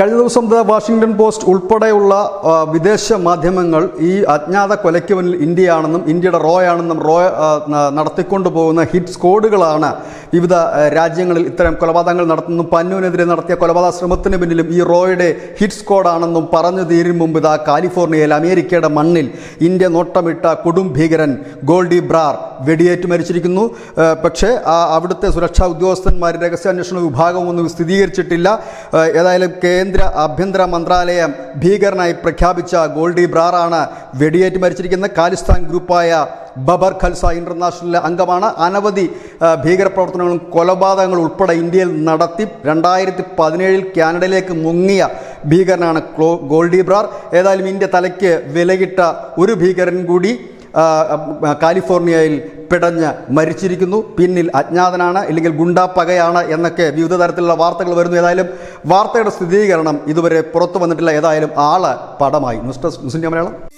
കഴിഞ്ഞ ദിവസം the Washington post ഉൾപ്പെടെയുള്ള വിദേശ മാധ്യമങ്ങൾ ഈ അജ്ഞാത കൊലയ്ക്ക് മുന്നിൽ ഇന്ത്യയാണെന്നും ഇന്ത്യയുടെ റോ ആണെന്നും റോ നടത്തിക്കൊണ്ടു പോകുന്ന ഹിറ്റ് സ്കോഡുകളാണ് വിവിധ രാജ്യങ്ങളിൽ ഇത്തരം കൊലപാതകങ്ങൾ നടത്തുന്നതും പന്നുവിനെതിരെ നടത്തിയ കൊലപാതക ശ്രമത്തിന് പിന്നിലും ഈ റോയുടെ ഹിറ്റ് സ്കോഡാണെന്നും പറഞ്ഞു തീരും മുമ്പ് ഇതാ കാലിഫോർണിയയിൽ അമേരിക്കയുടെ മണ്ണിൽ ഇന്ത്യ നോട്ടമിട്ട കൊടും ഭീകരൻ ഗോൾഡി ബ്രാർ. വെടിയേറ്റ് മരിച്ചിരിക്കുന്നു. പക്ഷേ ആ, അവിടുത്തെ സുരക്ഷാ ഉദ്യോഗസ്ഥന്മാർ രഹസ്യാന്വേഷണ വിഭാഗം ഒന്നും സ്ഥിരീകരിച്ചിട്ടില്ല. ഏതായാലും കേന്ദ്ര ആഭ്യന്തര മന്ത്രാലയം ഭീകരനായി പ്രഖ്യാപിച്ച ഗോൾഡി ബ്രാറാണ് വെടിയേറ്റ് മരിച്ചിരിക്കുന്ന കാലിസ്ഥാൻ ഗ്രൂപ്പായ ബബർ ഖൽസ ഇന്റർനാഷണലിലെ അംഗമാണ്. അനവധി ഭീകരപ്രവർത്തനങ്ങളും കൊലപാതകങ്ങളും ഉൾപ്പെടെ ഇന്ത്യയിൽ നടത്തി രണ്ടായിരത്തി പതിനേഴിൽ കാനഡയിലേക്ക് മുങ്ങിയ ഭീകരനാണ് ഗോൾഡി ബ്രാർ. ഏതായാലും ഇന്ത്യ തലയ്ക്ക് വിലകിട്ട ഒരു ഭീകരൻ കൂടി കാലിഫോർണിയയിൽ പിടഞ്ഞ് മരിച്ചിരിക്കുന്നു. പിന്നിൽ അജ്ഞാതനാണ് അല്ലെങ്കിൽ ഗുണ്ടാ പകയാണ് എന്നൊക്കെ വിവിധ തരത്തിലുള്ള വാർത്തകൾ വരുന്നു. ഏതായാലും വാർത്തയുടെ സ്ഥിരീകരണം ഇതുവരെ പുറത്തു വന്നിട്ടില്ല. ഏതായാലും ആൾ പടമായി. News desk News Malayalam.